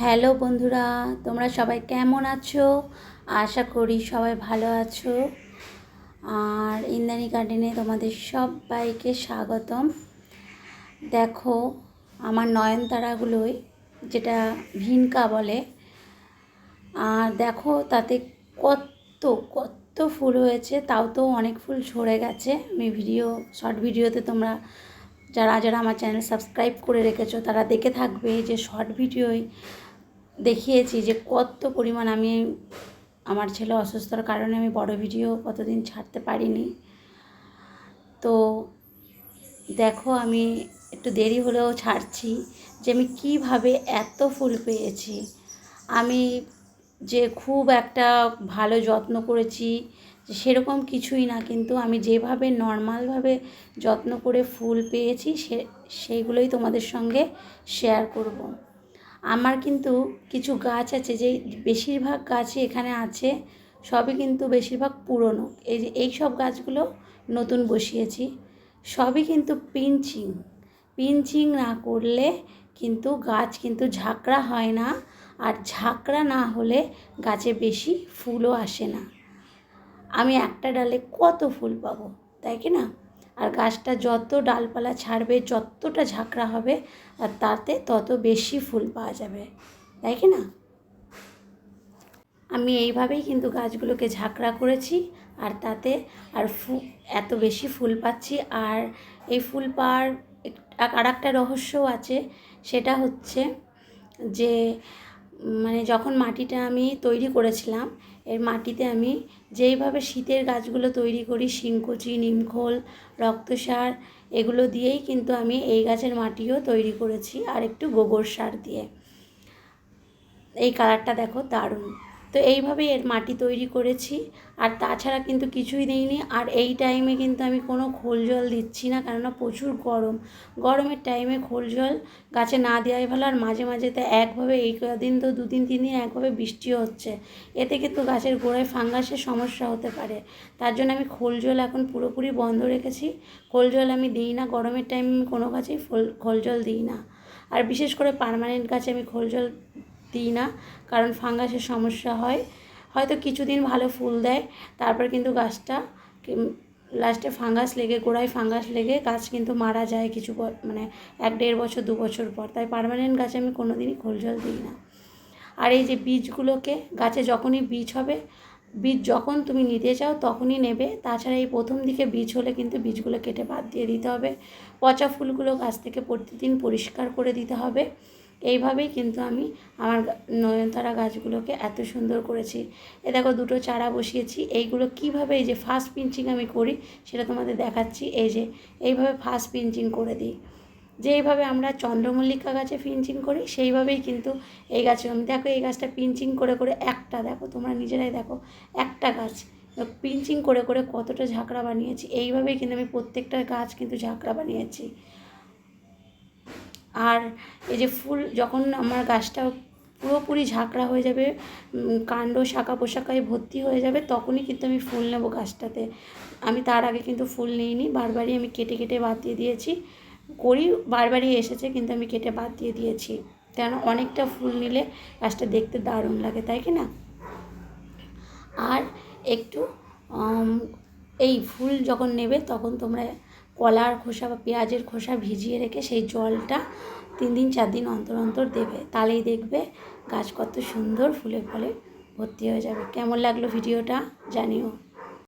Hello বন্ধুরা, তোমরা সবাই কেমন আছো? আশা করি সবাই ভালো আছো। আর ইন্দানি গার্ডেনে তোমাদের সবাইকে স্বাগতম। দেখো, আমার নয়নতারাগুলোই যেটা ভিনকা বলে, আর দেখো তাতে কত কত ফুল হয়েছে, তাও তো অনেক ফুল ঝরে গেছে। আমি ভিডিও শর্ট ভিডিওতে তোমরা যারা যারা আমার চ্যানেল সাবস্ক্রাইব করে রেখেছো, তারা দেখে থাকবে যে শর্ট ভিডিওয় দেখিয়েছি যে কত পরিমাণ আমি আমার ছেলে অসুস্থর কারণে আমি বড় ভিডিও কতদিন ছাড়তে পারিনি তো দেখো আমি একটু দেরি হলেও ছাড়ছি যে আমি কীভাবে এত ফুল পেয়েছি আমি যে খুব একটা ভালো যত্ন করেছি সেরকম কিছুই না, কিন্তু আমি যেভাবে নর্মালভাবে যত্ন করে ফুল পেয়েছি সে, সেইগুলোই তোমাদের সঙ্গে শেয়ার করব। আমার কিন্তু কিছু গাছ আছে, যে বেশিরভাগ গাছই এখানে আছে, সবই কিন্তু বেশিরভাগ পুরনো। এই যে, এই সব গাছগুলো নতুন বসিয়েছি, সবই কিন্তু পিঞ্চিং পিঞ্চিং না করলে কিন্তু গাছ কিন্তু ঝাঁকড়া হয় না, আর ঝাঁকড়া না হলে গাছে বেশি ফুলও আসে না। আমি একটা ডালে কত ফুল পাবো, তাই কি না? আর গাছটা যত ডালপালা ছাড়বে, যতটা ঝাঁকড়া হবে, আর তাতে তত বেশি ফুল পাওয়া যাবে। তাই কি না? আমি এইভাবেই কিন্তু গাছগুলোকে ঝাঁকড়া করেছি, আর তাতে আর ফু, এত বেশি ফুল পাচ্ছি। আর এই ফুল পাওয়ার আর একটা রহস্যও আছে, সেটা হচ্ছে যে মানে যখন মাটিটা আমি তৈরি করেছিলাম, এর মাটিতে আমি যেইভাবে শীতের গাছগুলো তৈরি করি, শিংকুচি, নিমখোল, রক্তসার, এগুলো দিয়েই কিন্তু আমি এই গাছের মাটিও তৈরি করেছি, আর একটু গোবর সার দিয়ে। এই কালারটা দেখো দারুণ। তো এইভাবেই এর মাটি তৈরি করেছি। আর তাছাড়া কিন্তু কিছুই দিইনি। আর এই টাইমে কিন্তু আমি কোনো খোল জল দিচ্ছি না, কেননা প্রচুর গরম। গরমের টাইমে খোল জল গাছে না দেওয়াই ভালো। আর মাঝে মাঝে তো একভাবে এই দিন তো দুদিন তিন দিন একভাবে বৃষ্টিও হচ্ছে। এতে কিন্তু গাছের গোড়ায় ফাঙ্গাসের সমস্যা হতে পারে। তার জন্য আমি খোল জল এখন পুরোপুরি বন্ধ রেখেছি। খোল জল আমি দিই না। গরমের টাইমে কোনো গাছেই খোল জল দিই না। আর বিশেষ করে পারমানেন্ট গাছে আমি খোল জল দিই না, কারণ ফাঙ্গাসের সমস্যা হয়। হয়তো কিছুদিন ভালো ফুল দেয়, তারপর কিন্তু গাছটা লাস্টে ফাঙ্গাস লেগে, গোড়ায় ফাঙ্গাস লেগে গাছ কিন্তু মারা যায় কিছু মানে এক দেড় বছর, দু বছর পর। তাই পারমানেন্ট গাছে আমি কোনো দিনই খোল জল দিই না। আর এই যে বীজগুলোকে, গাছে যখনই বীজ হবে, বীজ যখন তুমি নিতে চাও তখনই নেবে। তাছাড়া এই প্রথম দিকে বীজ হলে কিন্তু বীজগুলো কেটে বাদ দিয়ে দিতে হবে। পচা ফুলগুলো গাছ থেকে প্রতিদিন পরিষ্কার করে দিতে হবে। এইভাবেই কিন্তু আমি আমার নয়নতারা গাছগুলোকে এত সুন্দর করেছি। এ দেখো দুটো চারা বসিয়েছি। এইগুলো কীভাবে এই যে ফার্স্ট পিঞ্চিং আমি করি সেটা তোমাদের দেখাচ্ছি। এই যে এইভাবে ফার্স্ট পিঞ্চিং করে দিই। যেইভাবে আমরা চন্দ্রমল্লিকা গাছে পিঞ্চিং করি, সেইভাবেই কিন্তু এই গাছে আমি দেখো এই গাছটা পিঞ্চিং করে করে একটা দেখো, তোমরা নিজেরাই দেখো, একটা গাছ। পিঞ্চিং করে করে কতটা ঝাঁকড়া বানিয়েছি। এইভাবেই কিন্তু আমি প্রত্যেকটা গাছ কিন্তু ঝাঁকড়া বানিয়েছি। আর এই যে ফুল, যখন আমার গাছটা পুরোপুরি ঝাঁকড়া হয়ে যাবে কাণ্ড শাখা পোশাকায় ভর্তি হয়ে যাবে, তখনই কিন্তু আমি ফুল নেব গাছটাতে। আমি তার আগে কিন্তু ফুল নিইনি, বারবারই আমি কেটে কেটে বাদ দিয়ে দিয়েছি। করি, বারবারই এসেছে, কিন্তু আমি কেটে বাদ দিয়ে দিয়েছি। কেন? অনেকটা ফুল নিলে গাছটা দেখতে দারুণ লাগে, তাই কি না? আর একটু এই ফুল যখন নেবে, তখন তোমরা কলার খোসা বা পেঁয়াজের খোসা ভিজিয়ে রেখে সেই জলটা তিন দিন, চার দিন অন্তর অন্তর দেবে। তাহলেই দেখবে গাছ কত সুন্দর ফুলে ফলে ভর্তি হয়ে যাবে। কেমন লাগল ভিডিওটা জানিও।